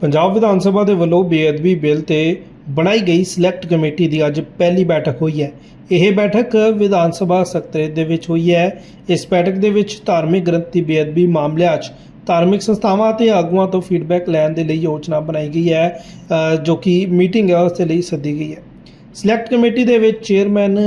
ਪੰਜਾਬ ਵਿਧਾਨ ਸਭਾ ਦੇ ਵੱਲੋਂ ਬੇਅਦਬੀ ਬਿੱਲ ਤੇ ਬਣਾਈ ਗਈ ਸਿਲੈਕਟ ਕਮੇਟੀ ਦੀ ਅੱਜ ਪਹਿਲੀ ਬੈਠਕ ਹੋਈ ਹੈ। ਇਹ ਬੈਠਕ ਵਿਧਾਨ ਸਭਾ ਸਕੱਤਰੇਤ ਦੇ ਵਿੱਚ ਹੋਈ ਹੈ। ਇਸ ਬੈਠਕ ਦੇ ਵਿੱਚ ਧਾਰਮਿਕ ਗ੍ਰੰਥ ਦੀ ਬੇਅਦਬੀ ਮਾਮਲਿਆਂ 'ਚ ਧਾਰਮਿਕ ਸੰਸਥਾਵਾਂ ਅਤੇ ਆਗੂਆਂ ਤੋਂ ਫੀਡਬੈਕ ਲੈਣ ਦੇ ਲਈ ਯੋਜਨਾ ਬਣਾਈ ਗਈ ਹੈ ਜੋ ਕਿ ਮੀਟਿੰਗ ਹੈ, ਉਸ ਦੇ ਲਈ ਸੱਦੀ ਗਈ ਹੈ। ਸਿਲੈਕਟ ਕਮੇਟੀ ਦੇ ਵਿੱਚ ਚੇਅਰਮੈਨ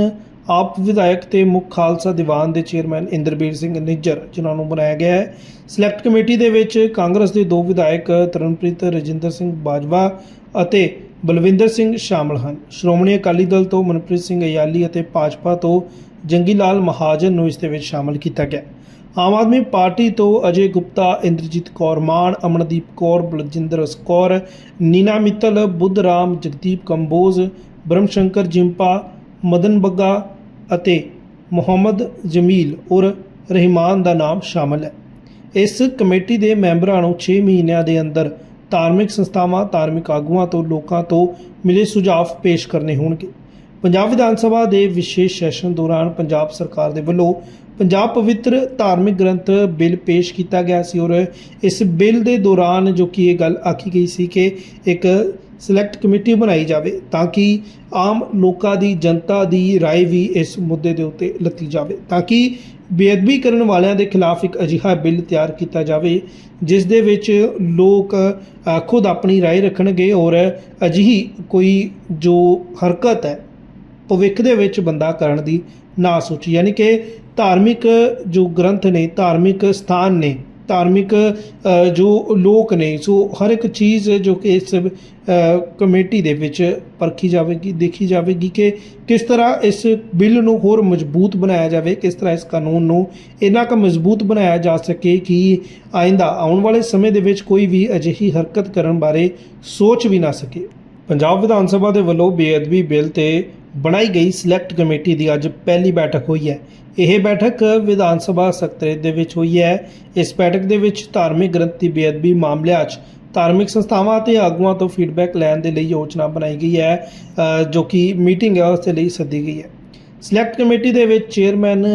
ਆਪ ਵਿਧਾਇਕ ਤੇ ਮੁੱਖ ਖਾਲਸਾ ਦੀਵਾਨ ਦੇ ਚੇਅਰਮੈਨ ਇੰਦਰਬੀਰ ਸਿੰਘ ਨਿੱਜਰ, ਜਿਨ੍ਹਾਂ ਨੂੰ ਬਣਾਇਆ ਗਿਆ ਹੈ। ਸਿਲੈਕਟ ਕਮੇਟੀ ਦੇ ਵਿੱਚ ਕਾਂਗਰਸ ਦੇ ਦੋ ਵਿਧਾਇਕ ਤਰਨਪ੍ਰੀਤ ਰਜਿੰਦਰ ਸਿੰਘ ਬਾਜਵਾ ਅਤੇ ਬਲਵਿੰਦਰ ਸਿੰਘ ਸ਼ਾਮਲ ਹਨ। ਸ਼੍ਰੋਮਣੀ ਅਕਾਲੀ ਦਲ ਤੋਂ ਮਨਪ੍ਰੀਤ ਸਿੰਘ ਅਯਾਲੀ ਅਤੇ ਭਾਜਪਾ ਤੋਂ ਜੰਗੀ ਲਾਲ ਮਹਾਜਨ ਨੂੰ ਇਸ ਦੇ ਵਿੱਚ ਸ਼ਾਮਲ ਕੀਤਾ ਗਿਆ। ਆਮ ਆਦਮੀ ਪਾਰਟੀ ਤੋਂ ਅਜੇ ਗੁਪਤਾ, ਇੰਦਰਜੀਤ ਕੌਰ ਮਾਨ, ਅਮਨਦੀਪ ਕੌਰ, ਬਲਜਿੰਦਰ ਕੌਰ, ਨੀਨਾ ਮਿੱਤਲ ਬੁੱਧ ਰਾਮ ਜਗਦੀਪ ਕੰਬੋਜ, ਬ੍ਰਹਮਸ਼ੰਕਰ ਜਿੰਪਾ ਮਦਨ ਬੱਗਾ ਅਤੇ ਮੁਹੰਮਦ ਜਮੀਲ ਔਰ ਰਹਿਮਾਨ ਦਾ ਨਾਮ ਸ਼ਾਮਲ ਹੈ। ਇਸ ਕਮੇਟੀ ਦੇ ਮੈਂਬਰਾਂ ਨੂੰ 6 ਮਹੀਨਿਆਂ ਦੇ ਅੰਦਰ ਧਾਰਮਿਕ ਸੰਸਥਾਵਾਂ, ਧਾਰਮਿਕ ਆਗੂਆਂ ਤੋਂ, ਲੋਕਾਂ ਤੋਂ ਮਿਲੇ ਸੁਝਾਅ ਪੇਸ਼ ਕਰਨੇ ਹੋਣਗੇ। ਪੰਜਾਬ ਵਿਧਾਨ ਸਭਾ ਦੇ ਵਿਸ਼ੇਸ਼ ਸੈਸ਼ਨ ਦੌਰਾਨ ਪੰਜਾਬ ਸਰਕਾਰ ਦੇ ਵੱਲੋਂ ਪੰਜਾਬ ਪਵਿੱਤਰ ਧਾਰਮਿਕ ਗ੍ਰੰਥ ਬਿੱਲ ਪੇਸ਼ ਕੀਤਾ ਗਿਆ ਸੀ ਔਰ ਇਸ ਬਿੱਲ ਦੇ ਦੌਰਾਨ ਜੋ ਕਿ ਇਹ ਗੱਲ ਆਖੀ ਗਈ ਸੀ ਕਿ ਇੱਕ ਸਿਲੈਕਟ ਕਮੇਟੀ ਬਣਾਈ ਜਾਵੇ ਤਾਂ ਕਿ ਆਮ ਲੋਕਾਂ ਦੀ ਜਨਤਾ ਦੀ رائے ਵੀ ਇਸ ਮੁੱਦੇ ਦੇ ਉੱਤੇ ਲੱਤੀ ਜਾਵੇ ਤਾਂ ਕਿ ਬੇਅਦਬੀ ਕਰਨ ਵਾਲਿਆਂ ਦੇ ਖਿਲਾਫ ਇੱਕ ਅਜਿਹਾ ਬਿੱਲ ਤਿਆਰ ਕੀਤਾ ਜਾਵੇ ਜਿਸ ਦੇ ਵਿੱਚ ਲੋਕ ਅ, ਖੁਦ ਆਪਣੀ رائے ਰੱਖਣਗੇ ਔਰ ਅਜਿਹੀ ਕੋਈ ਜੋ ਹਰਕਤ ਹੈ ਭਵਿੱਖ ਦੇ ਵਿੱਚ ਬੰਦਾ ਕਰਨ ਦੀ ਨਾ ਸੋਚੀ ਯਾਨੀ ਕਿ ਧਾਰਮਿਕ ਜੋ ਗ੍ਰੰਥ ਨੇ ਧਾਰਮਿਕ ਸਥਾਨ ਨੇ ਧਾਰਮਿਕ ਜੋ ਲੋਕ ਨੇ, ਸੋ ਹਰ ਇੱਕ ਚੀਜ਼ ਜੋ ਕਿ ਇਸ ਕਮੇਟੀ ਦੇ ਵਿੱਚ ਪਰਖੀ ਜਾਵੇਗੀ, ਦੇਖੀ ਜਾਵੇਗੀ ਕਿ ਕਿਸ ਤਰ੍ਹਾਂ ਇਸ ਬਿੱਲ ਨੂੰ ਹੋਰ ਮਜ਼ਬੂਤ ਬਣਾਇਆ ਜਾਵੇ, ਕਿਸ ਤਰ੍ਹਾਂ ਇਸ ਕਾਨੂੰਨ ਨੂੰ ਇੰਨਾ ਕੁ ਮਜ਼ਬੂਤ ਬਣਾਇਆ ਜਾ ਸਕੇ ਕਿ ਆਇੰਦਾ ਆਉਣ ਵਾਲੇ ਸਮੇਂ ਦੇ ਵਿੱਚ ਕੋਈ ਵੀ ਅਜਿਹੀ ਹਰਕਤ ਕਰਨ ਬਾਰੇ ਸੋਚ ਵੀ ਨਾ ਸਕੇ। ਪੰਜਾਬ ਵਿਧਾਨ ਸਭਾ ਦੇ ਵੱਲੋਂ ਬੇਅਦਬੀ ਬਿੱਲ ਤੇ ਬਣਾਈ ਗਈ ਸਿਲੈਕਟ ਕਮੇਟੀ ਦੀ ਅੱਜ ਪਹਿਲੀ ਬੈਠਕ ਹੋਈ ਹੈ। ਇਹ ਬੈਠਕ ਵਿਧਾਨ ਸਭਾ ਸਕੱਤਰੇਤ ਦੇ ਵਿੱਚ ਹੋਈ ਹੈ। ਇਸ ਬੈਠਕ ਦੇ ਵਿੱਚ ਧਾਰਮਿਕ ਗ੍ਰੰਥ ਦੀ ਬੇਅਦਬੀ ਮਾਮਲਿਆਂ 'ਚ ਧਾਰਮਿਕ ਸੰਸਥਾਵਾਂ ਅਤੇ ਆਗੂਆਂ ਤੋਂ ਫੀਡਬੈਕ ਲੈਣ ਦੇ ਲਈ ਯੋਜਨਾ ਬਣਾਈ ਗਈ ਹੈ ਜੋ ਕਿ ਮੀਟਿੰਗ ਹੈ, ਉਸ ਦੇ ਲਈ ਸੱਦੀ ਗਈ ਹੈ। ਸਿਲੈਕਟ ਕਮੇਟੀ ਦੇ ਵਿੱਚ ਚੇਅਰਮੈਨ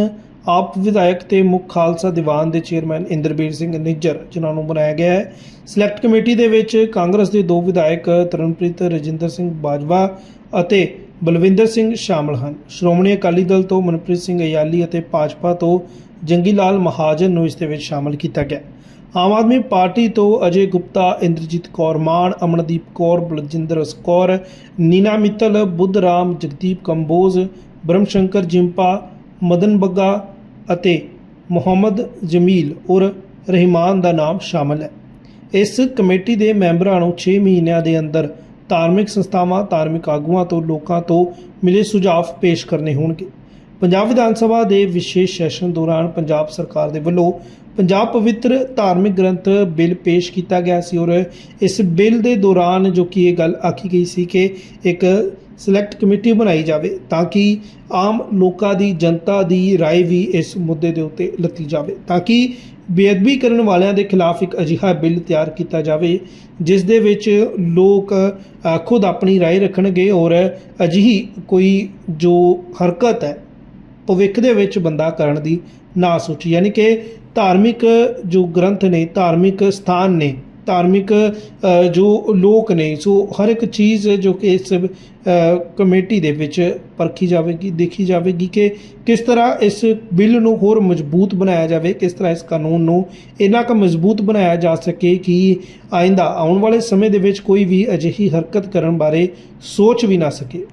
ਆਪ ਵਿਧਾਇਕ ਤੇ ਮੁੱਖ ਖਾਲਸਾ ਦੀਵਾਨ ਦੇ ਚੇਅਰਮੈਨ ਇੰਦਰਬੀਰ ਸਿੰਘ ਨਿੱਜਰ, ਜਿਨ੍ਹਾਂ ਨੂੰ ਬਣਾਇਆ ਗਿਆ ਹੈ। ਸਿਲੈਕਟ ਕਮੇਟੀ ਦੇ ਵਿੱਚ ਕਾਂਗਰਸ ਦੇ ਦੋ ਵਿਧਾਇਕ ਤਰਨਪ੍ਰੀਤ ਰਜਿੰਦਰ ਸਿੰਘ ਬਾਜਵਾ ਅਤੇ ਬਲਵਿੰਦਰ ਸਿੰਘ ਸ਼ਾਮਲ ਹਨ। ਸ਼੍ਰੋਮਣੀ ਅਕਾਲੀ ਦਲ ਤੋਂ ਮਨਪ੍ਰੀਤ ਸਿੰਘ ਅਯਾਲੀ ਅਤੇ ਭਾਜਪਾ ਤੋਂ ਜੰਗੀ ਲਾਲ ਮਹਾਜਨ ਨੂੰ ਇਸ ਦੇ ਵਿੱਚ ਸ਼ਾਮਲ ਕੀਤਾ ਗਿਆ। ਆਮ ਆਦਮੀ ਪਾਰਟੀ ਤੋਂ ਅਜੇ ਗੁਪਤਾ, ਇੰਦਰਜੀਤ ਕੌਰ ਮਾਨ, ਅਮਨਦੀਪ ਕੌਰ, ਬਲਜਿੰਦਰ ਕੌਰ, ਨੀਨਾ ਮਿੱਤਲ ਬੁੱਧ ਰਾਮ ਜਗਦੀਪ ਕੰਬੋਜ, ਬ੍ਰਹਮਸ਼ੰਕਰ ਜਿੰਪਾ, ਮਦਨ ਬੱਗਾ ਅਤੇ ਮੁਹੰਮਦ ਜਮੀਲ ਔਰ ਰਹਿਮਾਨ ਦਾ ਨਾਮ ਸ਼ਾਮਲ ਹੈ। ਇਸ ਕਮੇਟੀ ਦੇ ਮੈਂਬਰਾਂ ਨੂੰ 6 ਮਹੀਨਿਆਂ ਦੇ ਅੰਦਰ ਧਾਰਮਿਕ ਸੰਸਥਾਵਾਂ, ਧਾਰਮਿਕ ਆਗੂਆਂ ਤੋਂ ਲੋਕਾਂ ਤੋਂ ਮਿਲੇ ਸੁਝਾਅ ਪੇਸ਼ ਕਰਨੇ ਹੋਣਗੇ। ਪੰਜਾਬ ਵਿਧਾਨ ਸਭਾ ਦੇ ਵਿਸ਼ੇਸ਼ ਸੈਸ਼ਨ ਦੌਰਾਨ ਪੰਜਾਬ ਸਰਕਾਰ ਦੇ ਵੱਲੋਂ ਪੰਜਾਬ ਪਵਿੱਤਰ ਧਾਰਮਿਕ ਗ੍ਰੰਥ ਬਿੱਲ ਪੇਸ਼ ਕੀਤਾ ਗਿਆ ਸੀ ਔਰ ਇਸ ਬਿੱਲ ਦੇ ਦੌਰਾਨ ਜੋ ਕਿ ਇਹ ਗੱਲ ਆਖੀ ਗਈ ਸੀ ਕਿ ਇੱਕ ਸਿਲੈਕਟ ਕਮੇਟੀ ਬਣਾਈ ਜਾਵੇ ਤਾਂ ਕਿ ਆਮ ਲੋਕਾਂ ਦੀ ਜਨਤਾ ਦੀ رائے ਵੀ ਇਸ ਮੁੱਦੇ ਦੇ ਉੱਤੇ ਲੱਤੀ ਜਾਵੇ ਤਾਂ ਕਿ ਬੇਅਦਬੀ ਕਰਨ ਵਾਲਿਆਂ ਦੇ ਖਿਲਾਫ ਇੱਕ ਅਜਿਹਾ ਬਿੱਲ ਤਿਆਰ ਕੀਤਾ ਜਾਵੇ ਜਿਸ ਦੇ ਵਿੱਚ ਲੋਕ ਅ, ਖੁਦ ਆਪਣੀ رائے ਰੱਖਣਗੇ ਔਰ ਅਜਿਹੀ ਕੋਈ ਜੋ ਹਰਕਤ ਹੈ ਭਵਿੱਖ ਦੇ ਵਿੱਚ ਬੰਦਾ ਕਰਨ ਦੀ ਨਾ ਸੋਚੀ ਯਾਨੀ ਕਿ ਧਾਰਮਿਕ ਜੋ ਗ੍ਰੰਥ ਨੇ ਧਾਰਮਿਕ ਸਥਾਨ ਨੇ ਧਾਰਮਿਕ ਜੋ ਲੋਕ ਨੇ, ਸੋ ਹਰ ਇੱਕ ਚੀਜ਼ ਜੋ ਕਿ ਇਸ ਕਮੇਟੀ ਦੇ ਵਿੱਚ ਪਰਖੀ ਜਾਵੇਗੀ, ਦੇਖੀ ਜਾਵੇਗੀ ਕਿ ਕਿਸ ਤਰ੍ਹਾਂ ਇਸ ਬਿੱਲ ਨੂੰ ਹੋਰ ਮਜ਼ਬੂਤ ਬਣਾਇਆ ਜਾਵੇ, ਕਿਸ ਤਰ੍ਹਾਂ ਇਸ ਕਾਨੂੰਨ ਨੂੰ ਇੰਨਾ ਕੁ ਮਜ਼ਬੂਤ ਬਣਾਇਆ ਜਾ ਸਕੇ ਕਿ ਆਇੰਦਾ ਆਉਣ ਵਾਲੇ ਸਮੇਂ ਦੇ ਵਿੱਚ ਕੋਈ ਵੀ ਅਜਿਹੀ ਹਰਕਤ ਕਰਨ ਬਾਰੇ ਸੋਚ ਵੀ ਨਾ ਸਕੇ।